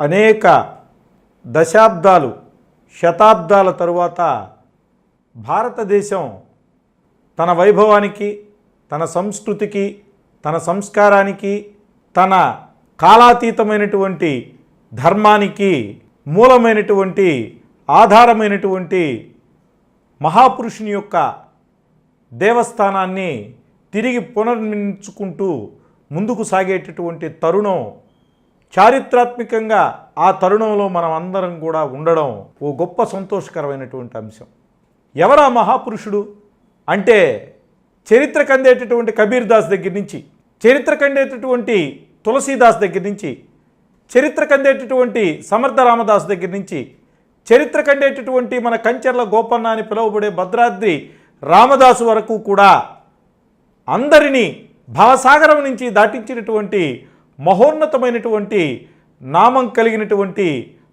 అనేక దశాబ్దాలు శతాబ్దాల తరువాత భారతదేశం తన వైభవానికి తన సంస్కృతికి తన సంస్కారానికి తన కాలాతీతమైనటువంటి ధర్మానికి మూలమైనటువంటి ఆధారమైనటువంటి మహాపురుషుని యొక్క దేవస్థానాన్ని తిరిగి పునర్మించుకుంటూ ముందుకు సాగేటటువంటి తరుణం చారిత్రాత్మకంగా ఆ తరుణంలో మనం అందరం కూడా ఉండడం ఓ గొప్ప సంతోషకరమైనటువంటి అంశం. ఎవరా మహాపురుషుడు? అంటే చరిత్ర కందేటటువంటి కబీర్ దాస్ దగ్గర నుంచి చరిత్ర కందేటటువంటి తులసీదాస్ దగ్గర నుంచి చరిత్ర కందేటటువంటి సమర్థ రామదాస్ దగ్గర నుంచి చరిత్ర కండేటటువంటి మన కంచెర్ల గోపన్న అని పిలువబడే భద్రాద్రి రామదాసు వరకు కూడా అందరినీ భవసాగరం నుంచి దాటించినటువంటి మహోన్నతమైనటువంటి నామం కలిగినటువంటి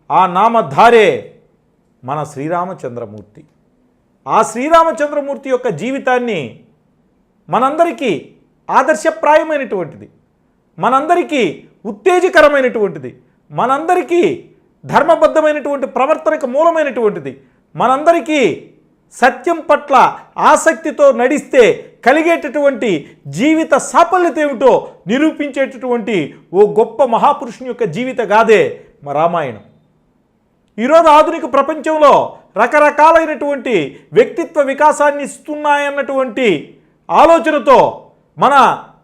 ఆ నామధారే మన శ్రీరామచంద్రమూర్తి. ఆ శ్రీరామచంద్రమూర్తి యొక్క జీవితాన్ని మనందరికీ ఆదర్శప్రాయమైనటువంటిది. మనందరికీ ఉత్తేజకరమైనటువంటిది. మనందరికీ ధర్మబద్ధమైనటువంటి ప్రవర్తనకు మూలమైనటువంటిది. మనందరికీ సత్యం పట్ల ఆసక్తితో నడిస్తే కలిగేటటువంటి జీవిత సాఫల్యత ఏమిటో నిరూపించేటటువంటి ఓ గొప్ప మహాపురుషుని యొక్క జీవిత గాథే మా రామాయణం. ఈరోజు ఆధునిక ప్రపంచంలో రకరకాలైనటువంటి వ్యక్తిత్వ వికాసాన్ని ఇస్తున్నాయన్నటువంటి ఆలోచనతో మన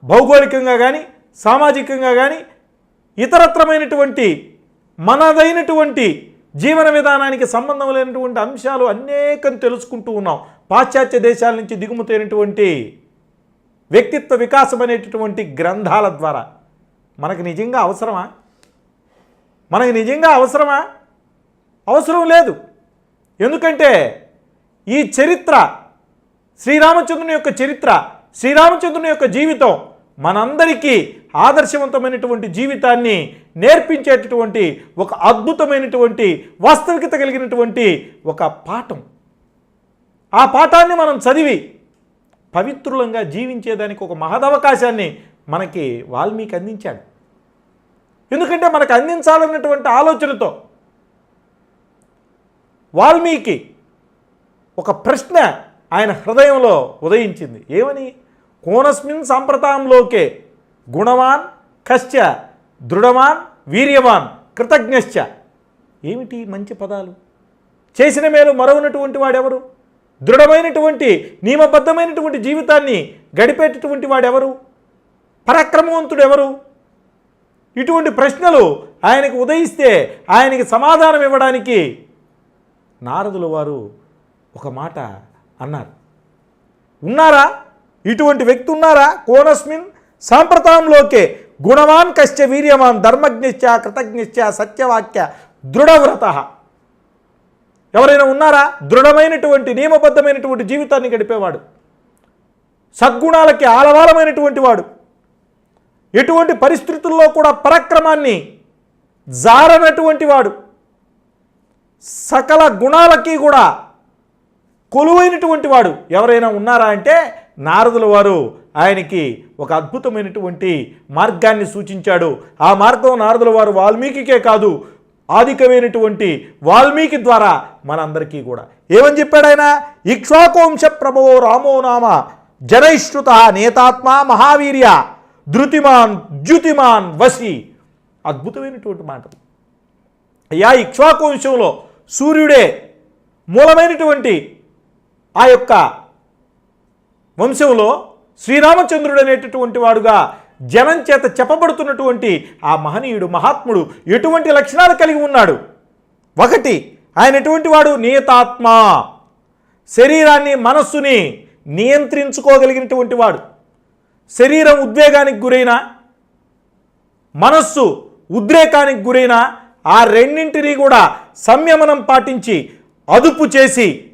భౌగోళికంగా కానీ సామాజికంగా కానీ ఇతరత్రమైనటువంటి మనదైనటువంటి జీవన విధానానికి సంబంధం లేనటువంటి అంశాలు అనేకం తెలుసుకుంటూ ఉన్నాం. పాశ్చాత్య దేశాల నుంచి దిగుమతైనటువంటి వ్యక్తిత్వ వికాసం అనేటటువంటి గ్రంథాల ద్వారా. మనకు నిజంగా అవసరమా? మనకు నిజంగా అవసరమా? అవసరం లేదు. ఎందుకంటే ఈ చరిత్ర శ్రీరామచంద్రుని యొక్క చరిత్ర శ్రీరామచంద్రుని యొక్క జీవితం మనందరికీ ఆదర్శవంతమైనటువంటి జీవితాన్ని నేర్పించేటటువంటి ఒక అద్భుతమైనటువంటి వాస్తవికత కలిగినటువంటి ఒక పాఠం. ఆ పాఠాన్ని మనం చదివి పవిత్రులంగా జీవించేదానికి ఒక మహదవకాశాన్ని మనకి వాల్మీకి అందించాడు. ఎందుకంటే మనకు అందించాలన్నటువంటి ఆలోచనతో వాల్మీకి ఒక ప్రశ్న ఆయన హృదయంలో ఉదయించింది. ఏమని? కోనస్మిన్ సాంప్రతాంలోకే గుణవాన్ కశ్చ దృఢవాన్ వీర్యవాన్ కృతజ్ఞశ్చ. ఏమిటి మంచి పదాలు? చేసిన మేలు మరవనటువంటి వాడెవరు? దృఢమైనటువంటి నియమబద్ధమైనటువంటి జీవితాన్ని గడిపేటటువంటి వాడెవరు? పరాక్రమవంతుడు ఎవరు ఇటువంటి ప్రశ్నలు ఆయనకు ఉదయిస్తే ఆయనకి సమాధానం ఇవ్వడానికి నారదుల వారు ఒక మాట అన్నారు. ఉన్నారా? ఇటువంటి వ్యక్తి ఉన్నారా? కోనస్మిన్ సాంప్రదాయంలోకే గుణవాన్ కశ్చ వీర్యమాన్ ధర్మజ్ఞశ్చ కృతజ్ఞశ్చ సత్యవాక్య దృఢవ్రత. ఎవరైనా ఉన్నారా? దృఢమైనటువంటి నియమబద్ధమైనటువంటి జీవితాన్ని గడిపేవాడు. సద్గుణాలకి ఆలవాలమైనటువంటి వాడు. ఎటువంటి పరిస్థితుల్లో కూడా పరాక్రమాన్ని జారనటువంటి వాడు. సకల గుణాలకి కూడా కొలువైనటువంటి వాడు. ఎవరైనా ఉన్నారా అంటే నారదుల వారు ఆయనకి ఒక అద్భుతమైనటువంటి మార్గాన్ని సూచించాడు. ఆ మార్గం నారదుల వారు వాల్మీకికే కాదు ఆదికమైనటువంటి వాల్మీకి ద్వారా మనందరికీ కూడా. ఏమని చెప్పాడు ఆయన? ఇక్ష్వాకోంశ ప్రభవో రామో నామ జనైశ్రుత నేతాత్మ మహావీర్య ధృతిమాన్ ద్యుతిమాన్ వసి అద్భుతమైనటువంటి మాటలు అయ్యా ఇక్ష్వాకోంశంలో సూర్యుడే మూలమైనటువంటి ఆ యొక్క వంశంలో శ్రీరామచంద్రుడు అనేటటువంటి వాడుగా జనం చేత చెప్పబడుతున్నటువంటి ఆ మహనీయుడు మహాత్ముడు ఎటువంటి లక్షణాలు కలిగి ఉన్నాడు? ఒకటి ఆయన ఎటువంటి వాడు? నియతాత్మ. శరీరాన్ని మనస్సుని నియంత్రించుకోగలిగినటువంటి వాడు. శరీరం ఉద్వేగానికి గురైన మనస్సు ఉద్రేకానికి గురైన ఆ రెండింటినీ కూడా సంయమనం పాటించి అదుపు చేసి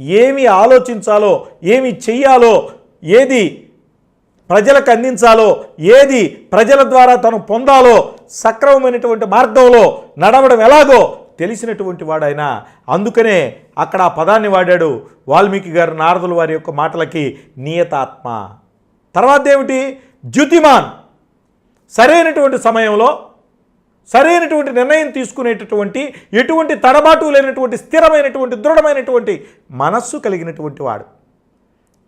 ఏమి ఆలోచించాలో ఏమి చెయ్యాలో ఏది ప్రజలకు అందించాలో ఏది ప్రజల ద్వారా తను పొందాలో సక్రమమైనటువంటి మార్గంలో నడవడం ఎలాగో తెలిసినటువంటి వాడైన. అందుకనే అక్కడ ఆ పదాన్ని వాడాడు వాల్మీకి గారు నారదుల వారి యొక్క మాటలకి నియతాత్మ. తర్వాత ఏమిటి? ద్యుతిమాన్ సరైనటువంటి సమయంలో సరైనటువంటి నిర్ణయం తీసుకునేటటువంటి ఎటువంటి తడబాటు లేనటువంటి స్థిరమైనటువంటి దృఢమైనటువంటి మనస్సు కలిగినటువంటి వాడు.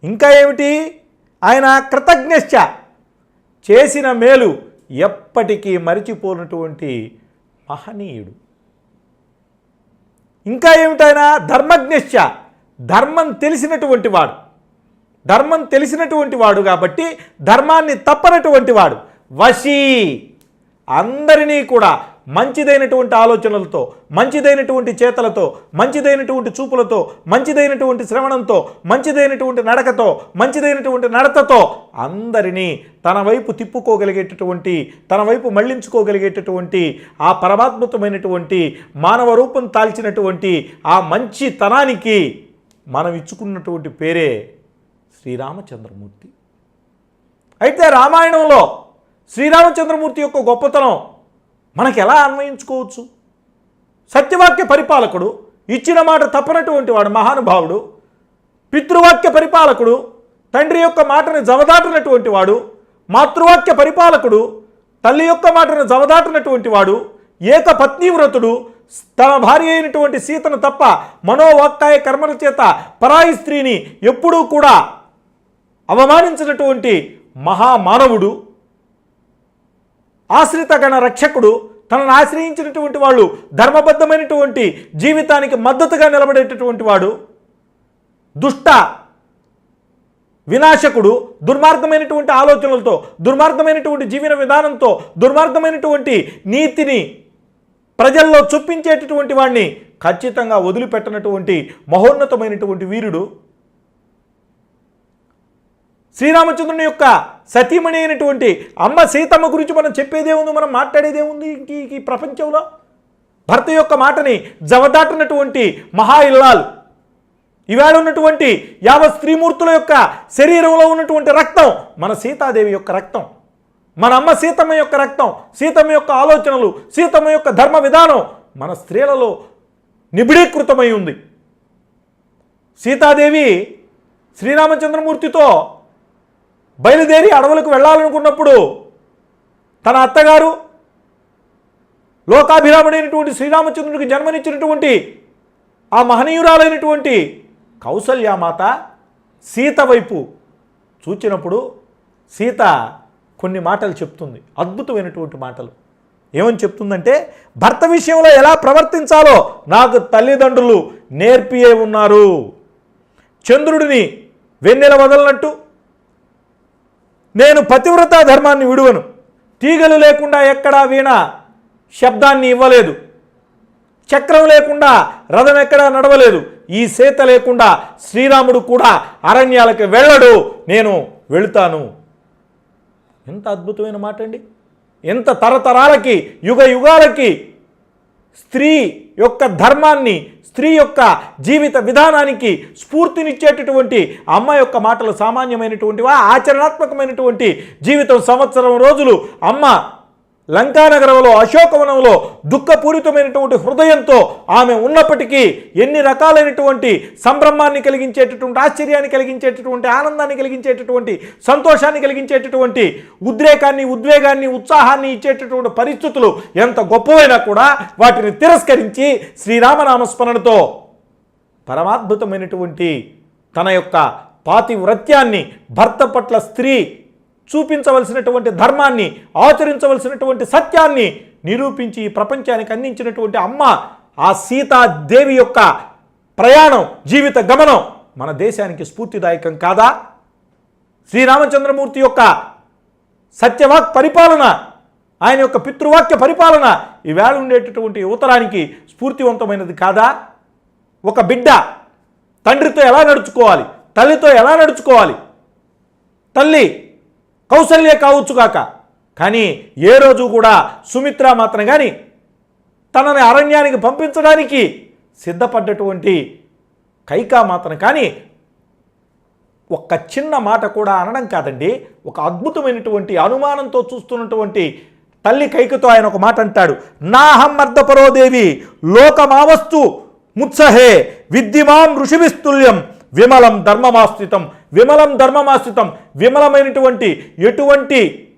ఇంకా ఏమిటి? ఆయన కృతజ్ఞశ్చ చేసిన మేలు ఎప్పటికీ మరిచిపోనటువంటి మహనీయుడు. ఇంకా ఏమిటైనా ధర్మజ్ఞశ్చ ధర్మం తెలిసినటువంటి వాడు. ధర్మం తెలిసినటువంటి వాడు కాబట్టి ధర్మాన్ని తప్పనటువంటి వాడు. వశీ అందరినీ కూడా మంచిదైనటువంటి ఆలోచనలతో మంచిదైనటువంటి చేతలతో మంచిదైనటువంటి చూపులతో మంచిదైనటువంటి శ్రవణంతో మంచిదైనటువంటి నడకతో మంచిదైనటువంటి నడతతో అందరినీ తన వైపు తిప్పుకోగలిగేటటువంటి తన వైపు మళ్ళించుకోగలిగేటటువంటి ఆ పరమాత్మతమైనటువంటి మానవ రూపం తాల్చినటువంటి ఆ మంచితనానికి మనం ఇచ్చుకున్నటువంటి పేరే శ్రీరామచంద్రమూర్తి. అయితే రామాయణంలో శ్రీరామచంద్రమూర్తి యొక్క గొప్పతనం మనకు ఎలా అన్వయించుకోవచ్చు? సత్యవాక్య పరిపాలకుడు ఇచ్చిన మాట తప్పనటువంటి వాడు మహానుభావుడు పితృవాక్య పరిపాలకుడు తండ్రి యొక్క మాటను జవదాటినటువంటి వాడు మాతృవాక్య పరిపాలకుడు తల్లి యొక్క మాటను జవదాటినటువంటి వాడు ఏక పత్నీవ్రతుడు తన భార్య అయినటువంటి సీతను తప్ప మనోవాక్కాయ కర్మల చేత పరాయి స్త్రీని ఎప్పుడూ కూడా అవమానించినటువంటి మహామానవుడు ఆశ్రితగణ రక్షకుడు తనను ఆశ్రయించినటువంటి వాళ్ళు ధర్మబద్ధమైనటువంటి జీవితానికి మద్దతుగా నిలబడేటటువంటి వాడు దుష్ట వినాశకుడు దుర్మార్గమైనటువంటి ఆలోచనలతో దుర్మార్గమైనటువంటి జీవన విధానంతో దుర్మార్గమైనటువంటి నీతిని ప్రజల్లో చొప్పించేటటువంటి వాడిని ఖచ్చితంగా వదిలిపెట్టనటువంటి మహోన్నతమైనటువంటి వీరుడు శ్రీరామచంద్రుని యొక్క సతీమణి అయినటువంటి అమ్మ సీతమ్మ గురించి మనం చెప్పేదే ఉంది మనం మాట్లాడేదే ఉంది ఈ- ప్రపంచంలో. భర్త యొక్క మాటని జవదాటినటువంటి మహా ఇల్లాలు ఈవేళ ఉన్నటువంటి యావ స్త్రీమూర్తుల యొక్క శరీరంలో ఉన్నటువంటి రక్తం మన సీతాదేవి యొక్క రక్తం మన అమ్మ సీతమ్మ యొక్క రక్తం సీతమ్మ యొక్క ఆలోచనలు సీతమ్మ యొక్క ధర్మ విధానం మన స్త్రీలలో నిబిడీకృతమై ఉంది. సీతాదేవి శ్రీరామచంద్రమూర్తితో బయలుదేరి అడవులకు వెళ్ళాలనుకున్నప్పుడు తన అత్తగారు లోకాభిరాముడైనటువంటి శ్రీరామచంద్రుడికి జన్మనిచ్చినటువంటి ఆ మహనీయురాలైనటువంటి కౌసల్యామాత సీత వైపు చూచినప్పుడు సీత కొన్ని మాటలు చెప్తుంది అద్భుతమైనటువంటి మాటలు. ఏమని చెప్తుందంటే భర్త విషయంలో ఎలా ప్రవర్తించాలో నాకు తల్లిదండ్రులు నేర్పియే ఉన్నారు. చంద్రుడిని వెన్నెల వదలనట్టు నేను పతివ్రత ధర్మాన్ని విడువను. తీగలు లేకుండా ఎక్కడా వీణ శబ్దాన్ని ఇవ్వలేదు. చక్రం లేకుండా రథం ఎక్కడా నడవలేదు. ఈ సీత లేకుండా శ్రీరాముడు కూడా అరణ్యాలకు వెళ్ళడు. నేను వెళుతాను. ఎంత అద్భుతమైన మాట అండి ఎంత తరతరాలకి యుగ యుగాలకి స్త్రీ యొక్క ధర్మాన్ని స్త్రీ యొక్క జీవిత విధానానికి స్ఫూర్తినిచ్చేటటువంటి అమ్మ యొక్క మాటలు సామాన్యమైనటువంటివా ఆచరణాత్మకమైనటువంటి జీవితం సంవత్సరం రోజులు అమ్మ లంకానగరంలో అశోకవనంలో దుఃఖపూరితమైనటువంటి హృదయంతో ఆమె ఉన్నప్పటికీ ఎన్ని రకాలైనటువంటి సంభ్రమాన్ని కలిగించేటటువంటి ఆశ్చర్యాన్ని కలిగించేటటువంటి ఆనందాన్ని కలిగించేటటువంటి సంతోషాన్ని కలిగించేటటువంటి ఉద్రేకాన్ని ఉద్వేగాన్ని ఉత్సాహాన్ని ఇచ్చేటటువంటి పరిస్థితులు ఎంత గొప్పవైనా కూడా వాటిని తిరస్కరించి శ్రీరామనామస్మరణతో పరమాద్భుతమైనటువంటి తన యొక్క పాతివ్రత్యాన్ని భర్త పట్ల స్త్రీ చూపించవలసినటువంటి ధర్మాన్ని ఆచరించవలసినటువంటి సత్యాన్ని నిరూపించి ఈ ప్రపంచానికి అందించినటువంటి అమ్మ ఆ సీతాదేవి యొక్క ప్రయాణం జీవిత గమనం మన దేశానికి స్ఫూర్తిదాయకం కాదా? శ్రీరామచంద్రమూర్తి యొక్క సత్యవాక్ పరిపాలన ఆయన యొక్క పితృవాక్య పరిపాలన ఈవేళ ఉండేటటువంటి యువతరానికి స్ఫూర్తివంతమైనది కాదా? ఒక బిడ్డ తండ్రితో ఎలా నడుచుకోవాలి? తల్లితో ఎలా నడుచుకోవాలి? తల్లి కౌసల్య కావచ్చు కాక. కానీ ఏ రోజు కూడా సుమిత్ర మాత్రం కానీ తనని అరణ్యానికి పంపించడానికి సిద్ధపడ్డటువంటి కైకా మాత్రం కానీ ఒక్క చిన్న మాట కూడా అనడం కాదండి. ఒక అద్భుతమైనటువంటి అనుమానంతో చూస్తున్నటువంటి తల్లి కైకతో ఆయన ఒక మాట అంటాడు. నాహం మర్దపరోదేవి లోకమావస్తు ముత్సహే విద్యమాం ఋషివిస్తుల్యం విమలం ధర్మమాస్థితం విమలం ధర్మమాశ్రితం విమలమైనటువంటి ఎటువంటి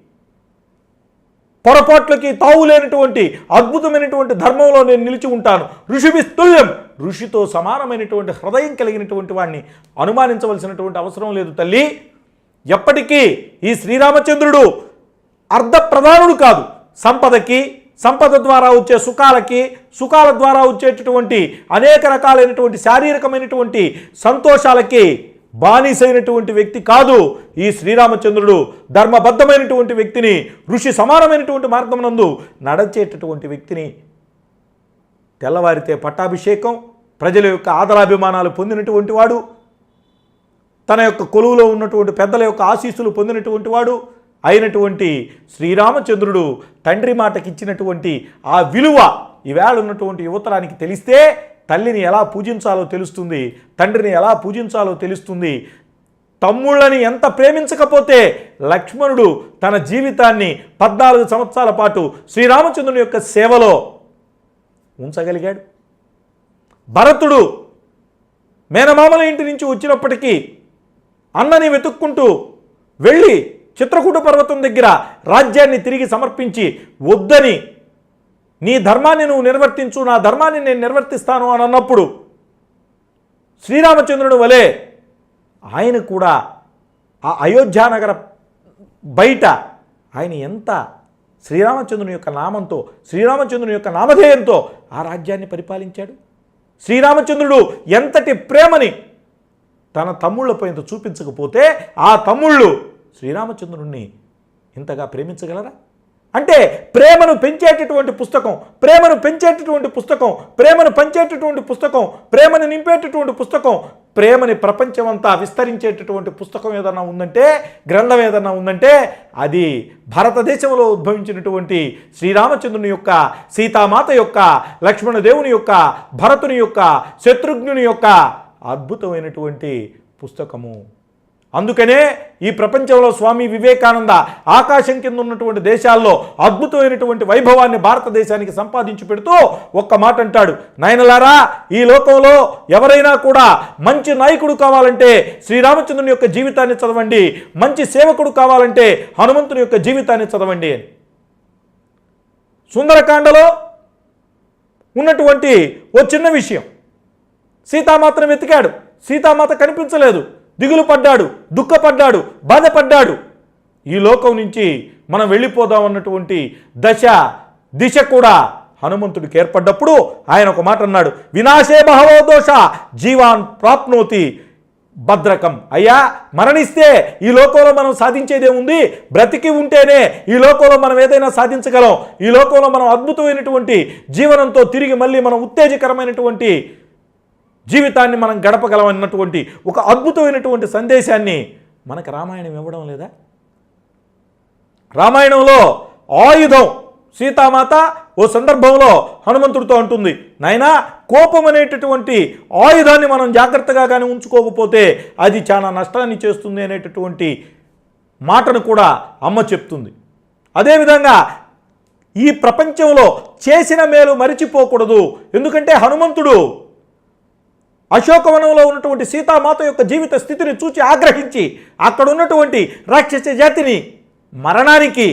పొరపాట్లకి తావు లేనటువంటి అద్భుతమైనటువంటి ధర్మంలో నేను నిలిచి ఉంటాను. ఋషివిస్తుల్యం. ఋషితో సమానమైనటువంటి హృదయం కలిగినటువంటి వాడిని అనుమానించవలసినటువంటి అవసరం లేదు తల్లి. ఎప్పటికీ ఈ శ్రీరామచంద్రుడు అర్ధప్రధానుడు కాదు. సంపదకి సంపద ద్వారా వచ్చే సుఖాలకి సుఖాల ద్వారా వచ్చేటటువంటి అనేక రకాలైనటువంటి శారీరకమైనటువంటి సంతోషాలకి బానిసైనటువంటి వ్యక్తి కాదు ఈ శ్రీరామచంద్రుడు. ధర్మబద్ధమైనటువంటి వ్యక్తిని ఋషి సమానమైనటువంటి మార్గం నందు నడచేటటువంటి వ్యక్తిని తెల్లవారితే పట్టాభిషేకం ప్రజల యొక్క ఆదరాభిమానాలు పొందినటువంటి వాడు తన యొక్క కొలువులో ఉన్నటువంటి పెద్దల యొక్క ఆశీస్సులు పొందినటువంటి వాడు అయినటువంటి శ్రీరామచంద్రుడు తండ్రి మాటకి ఇచ్చినటువంటి ఆ విలువ ఈవేళ ఉన్నటువంటి యువతరానికి తెలిస్తే తల్లిని ఎలా పూజించాలో తెలుస్తుంది తండ్రిని ఎలా పూజించాలో తెలుస్తుంది. తమ్ముళ్ళని ఎంత ప్రేమించకపోతే లక్ష్మణుడు తన జీవితాన్ని పద్నాలుగు సంవత్సరాల పాటు శ్రీరామచంద్రుని యొక్క సేవలో ఉంచగలిగాడు. భరతుడు మేనమామల ఇంటి నుంచి వచ్చినప్పటికీ అన్నని వెతుక్కుంటూ వెళ్ళి చిత్రకూట పర్వతం దగ్గర రాజ్యాన్ని తిరిగి సమర్పించి వద్దని నీ ధర్మాన్ని నువ్వు నిర్వర్తించు నా ధర్మాన్ని నేను నిర్వర్తిస్తాను అని అన్నప్పుడు శ్రీరామచంద్రుడు వలె ఆయన కూడా ఆ అయోధ్యానగర బయట ఆయన ఎంత శ్రీరామచంద్రుని యొక్క నామంతో శ్రీరామచంద్రుని యొక్క నామధేయంతో ఆ రాజ్యాన్ని పరిపాలించాడు? శ్రీరామచంద్రుడు ఎంతటి ప్రేమని తన తమ్ముళ్ళపై ఇంత చూపించకపోతే ఆ తమ్ముళ్ళు శ్రీరామచంద్రుణ్ణి ఇంతగా ప్రేమించగలరా? అంటే ప్రేమను పెంచేటటువంటి పుస్తకం ప్రేమను పెంచేటటువంటి పుస్తకం ప్రేమను పంచేటటువంటి పుస్తకం ప్రేమను నింపేటటువంటి పుస్తకం ప్రేమని ప్రపంచమంతా విస్తరించేటటువంటి పుస్తకం ఏదన్నా ఉందంటే గ్రంథం ఏదన్నా ఉందంటే అది భారతదేశంలో ఉద్భవించినటువంటి శ్రీరామచంద్రుని యొక్క సీతామాత యొక్క లక్ష్మణదేవుని యొక్క భరతుని యొక్క శత్రుఘ్నుని యొక్క అద్భుతమైనటువంటి పుస్తకము. అందుకనే ఈ ప్రపంచంలో స్వామి వివేకానంద ఆకాశం కింద ఉన్నటువంటి దేశాల్లో అద్భుతమైనటువంటి వైభవాన్ని భారతదేశానికి సంపాదించి పెడుతూ ఒక్క మాట అంటాడు. నాయనలారా ఈ లోకంలో ఎవరైనా కూడా మంచి నాయకుడు కావాలంటే శ్రీరామచంద్రుని యొక్క జీవితాన్ని చదవండి. మంచి సేవకుడు కావాలంటే హనుమంతుని యొక్క జీవితాన్ని చదవండి అని. సుందరకాండలో ఉన్నటువంటి ఓ చిన్న విషయం. సీతామాతను వెతికాడు. సీతామాత కనిపించలేదు. దిగులు పడ్డాడు దుఃఖపడ్డాడు బాధపడ్డాడు. ఈ లోకం నుంచి మనం వెళ్ళిపోదాం అన్నటువంటి దశ దిశ కూడా హనుమంతుడికి ఏర్పడ్డప్పుడు ఆయన ఒక మాట అన్నాడు వినాశే బహవో దోష జీవాన్ ప్రాప్నోతి భద్రకం. అయ్యా మరణిస్తే ఈ లోకంలో మనం సాధించేదేముంది బ్రతికి ఉంటేనే ఈ లోకంలో మనం ఏదైనా సాధించగలం. ఈ లోకంలో మనం అద్భుతమైనటువంటి జీవనంతో తిరిగి మళ్ళీ మనం ఉత్తేజకరమైనటువంటి జీవితాన్ని మనం గడపగలమన్నటువంటి ఒక అద్భుతమైనటువంటి సందేశాన్ని మనకు రామాయణం ఇవ్వడం లేదా? రామాయణంలో ఆయుధం సీతామాత ఓ సందర్భంలో హనుమంతుడితో అంటుంది నాయనా కోపం అనేటటువంటి ఆయుధాన్ని మనం జాగ్రత్తగా కానీ ఉంచుకోకపోతే అది చాలా నష్టాన్ని చేస్తుంది అనేటటువంటి మాటను కూడా అమ్మ చెప్తుంది. అదేవిధంగా ఈ ప్రపంచంలో చేసిన మేలు మరిచిపోకూడదు. ఎందుకంటే హనుమంతుడు అశోకవనంలో ఉన్నటువంటి సీతామాత యొక్క జీవిత స్థితిని చూచి ఆగ్రహించి అక్కడ ఉన్నటువంటి రాక్షస జాతిని మరణానికి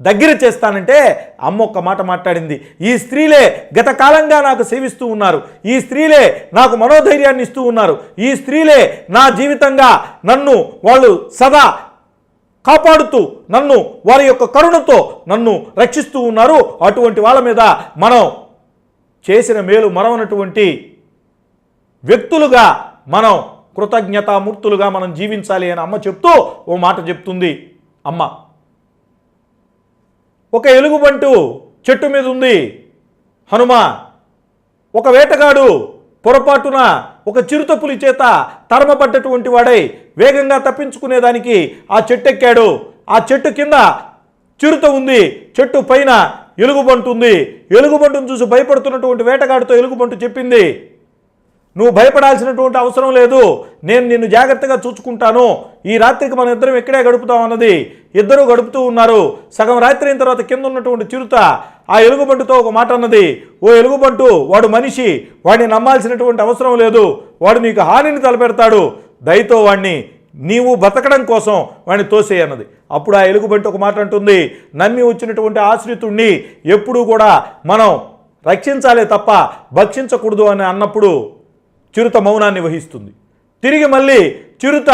దగ్గర చేస్తానంటే అమ్మ ఒక్క మాట మాట్లాడింది. ఈ స్త్రీలే గత కాలంగా నాకు సేవిస్తూ ఉన్నారు. ఈ స్త్రీలే నాకు మనోధైర్యాన్ని ఇస్తూ ఉన్నారు. ఈ స్త్రీలే నా జీవితంగా నన్ను వాళ్ళు సదా కాపాడుతూ నన్ను వారి యొక్క కరుణతో నన్ను రక్షిస్తూ ఉన్నారు. అటువంటి వాళ్ళ మీద మనం చేసిన మేలు మరవనటువంటి వ్యక్తులుగా మనం కృతజ్ఞతామూర్తులుగా మనం జీవించాలి అని అమ్మ చెప్తూ ఓ మాట చెప్తుంది. అమ్మ ఒక ఎలుగుబంటు చెట్టు మీద ఉంది. హనుమ ఒక వేటగాడు పొరపాటున ఒక చిరుతపులి చేత తరమపడ్డటువంటి వాడై వేగంగా తప్పించుకునేదానికి ఆ చెట్టు ఎక్కాడు ఆ చెట్టు కింద చిరుత ఉంది. చెట్టు పైన ఎలుగుబంటు ఉంది. ఎలుగుబంటును చూసి భయపడుతున్నటువంటి వేటగాడితో ఎలుగుబంటు చెప్పింది. నువ్వు భయపడాల్సినటువంటి అవసరం లేదు. నేను నిన్ను జాగ్రత్తగా చూసుకుంటాను. ఈ రాత్రికి మన ఇద్దరం ఇక్కడే గడుపుతాం అన్నది ఇద్దరూ గడుపుతూ ఉన్నారు. సగం రాత్రి అయిన తర్వాత కింద ఉన్నటువంటి చిరుత ఆ ఎలుగుబంటుతో ఒక మాట అన్నది. ఓ ఎలుగుబంటు వాడు మనిషి వాడిని నమ్మాల్సినటువంటి అవసరం లేదు. వాడు నీకు హానిని తలపెడతాడు. దయతో వాడిని నీవు బతకడం కోసం వాడిని తోసేయన్నది అప్పుడు ఆ ఎలుగుబంటి ఒక మాట అంటుంది. నమ్మి వచ్చినటువంటి ఆశ్రితుణ్ణి ఎప్పుడూ కూడా మనం రక్షించాలే తప్ప భక్షించకూడదు అని అన్నప్పుడు చిరుత మౌనాన్ని వహిస్తుంది. తిరిగి మళ్ళీ చిరుత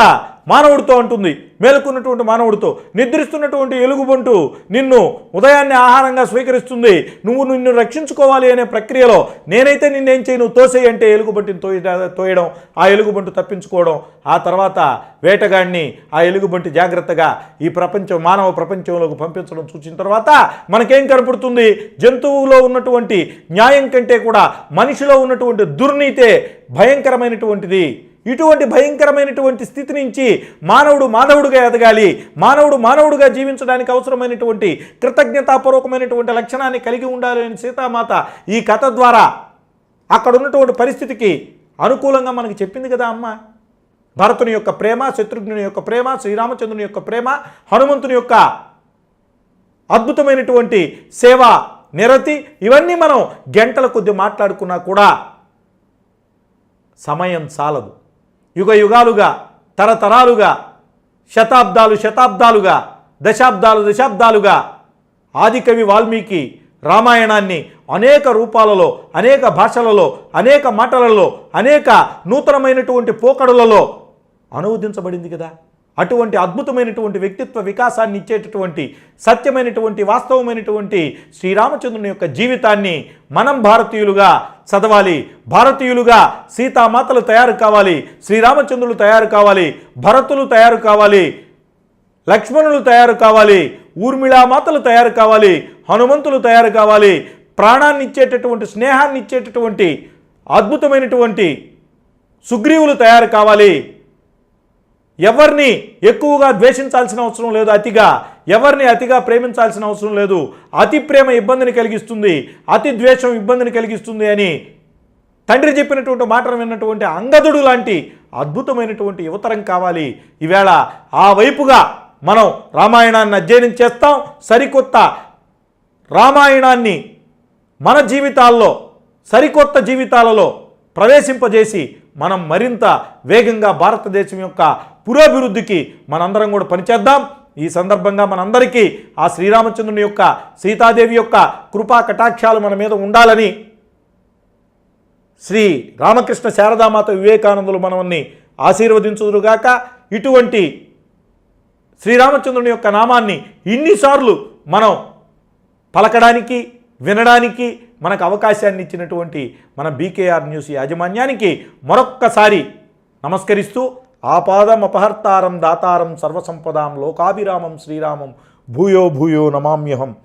మానవుడితో ఉంటుంది మేలుకున్నటువంటి మానవుడితో. నిద్రిస్తున్నటువంటి ఎలుగుబంటు నిన్ను ఉదయాన్నే ఆహారంగా స్వీకరిస్తుంది. నువ్వు నిన్ను రక్షించుకోవాలి అనే ప్రక్రియలో నేనైతే నిన్నేం చేయను. తోసేయి అంటే ఎలుగుబంటిని తోయ తోయడం ఆ ఎలుగుబంటు తప్పించుకోవడం ఆ తర్వాత వేటగాడిని ఆ ఎలుగుబంటి జాగ్రత్తగా ఈ ప్రపంచం మానవ ప్రపంచంలోకి పంపించడం చూసిన తర్వాత మనకేం కనపడుతుంది? జంతువులో ఉన్నటువంటి న్యాయం కంటే కూడా మనిషిలో ఉన్నటువంటి దుర్నీతే భయంకరమైనటువంటిది. ఇటువంటి భయంకరమైనటువంటి స్థితి నుంచి మానవుడు మానవుడిగా ఎదగాలి. మానవుడు మానవుడుగా జీవించడానికి అవసరమైనటువంటి కృతజ్ఞతాపూర్వకమైనటువంటి లక్షణాన్ని కలిగి ఉండాలి అని సీతామాత ఈ కథ ద్వారా అక్కడ ఉన్నటువంటి పరిస్థితికి అనుకూలంగా మనకి చెప్పింది కదా అమ్మ. భరతుని యొక్క ప్రేమ శత్రుఘ్నుని యొక్క ప్రేమ శ్రీరామచంద్రుని యొక్క ప్రేమ హనుమంతుని యొక్క అద్భుతమైనటువంటి సేవ నిరతి ఇవన్నీ మనం గంటల కొద్ది మాట్లాడుకున్నా కూడా సమయం చాలదు యుగ యుగాలుగా తరతరాలుగా శతాబ్దాలు శతాబ్దాలుగా దశాబ్దాలు దశాబ్దాలుగా ఆదికవి వాల్మీకి రామాయణాన్ని అనేక రూపాలలో అనేక భాషలలో అనేక మాటలలో అనేక నూతనమైనటువంటి పోకడలలో అనువదించబడింది కదా. అటువంటి అద్భుతమైనటువంటి వ్యక్తిత్వ వికాసాన్ని ఇచ్చేటటువంటి సత్యమైనటువంటి వాస్తవమైనటువంటి శ్రీరామచంద్రుని యొక్క జీవితాన్ని మనం భారతీయులుగా చదవాలి. భారతీయులుగా సీతామాతలు తయారు కావాలి. శ్రీరామచంద్రులు తయారు కావాలి. భరతులు తయారు కావాలి. లక్ష్మణులు తయారు కావాలి. ఊర్మిళామాతలు తయారు కావాలి. హనుమంతులు తయారు కావాలి. ప్రాణాన్ని ఇచ్చేటటువంటి స్నేహాన్ని ఇచ్చేటటువంటి అద్భుతమైనటువంటి సుగ్రీవులు తయారు కావాలి. ఎవరిని ఎక్కువగా ద్వేషించాల్సిన అవసరం లేదు అతిగా ఎవరిని అతిగా ప్రేమించాల్సిన అవసరం లేదు. అతి ప్రేమ ఇబ్బందిని కలిగిస్తుంది అతి ద్వేషం ఇబ్బందిని కలిగిస్తుంది అని తండ్రి చెప్పినటువంటి మాటలు విన్నటువంటి అంగదుడు లాంటి అద్భుతమైనటువంటి యువతరం కావాలి. ఈవేళ ఆ వైపుగా మనం రామాయణాన్ని అధ్యయనం చేస్తాం. సరికొత్త రామాయణాన్ని మన జీవితాల్లో సరికొత్త జీవితాలలో ప్రవేశింపజేసి మనం మరింత వేగంగా భారతదేశం యొక్క పురోభివృద్ధికి మనందరం కూడా పనిచేద్దాం ఈ సందర్భంగా మనందరికీ ఆ శ్రీరామచంద్రుని యొక్క సీతాదేవి యొక్క కృపా కటాక్షాలు మన మీద ఉండాలని శ్రీ రామకృష్ణ శారదామాత వివేకానందులు మనల్ని ఆశీర్వదించుదురుగాక. ఇటువంటి శ్రీరామచంద్రుని యొక్క నామాన్ని ఇన్నిసార్లు మనం పలకడానికి వినడానికి మనకు అవకాశాన్ని ఇచ్చినటువంటి మన బీకేఆర్ న్యూస్ యాజమాన్యానికి మరొక్కసారి నమస్కరిస్తూ ఆపాదం అపహర్తారం దాతారం సర్వసంపదాం లోకాభిరామం శ్రీరామం భూయో భూయో నమామ్యహం.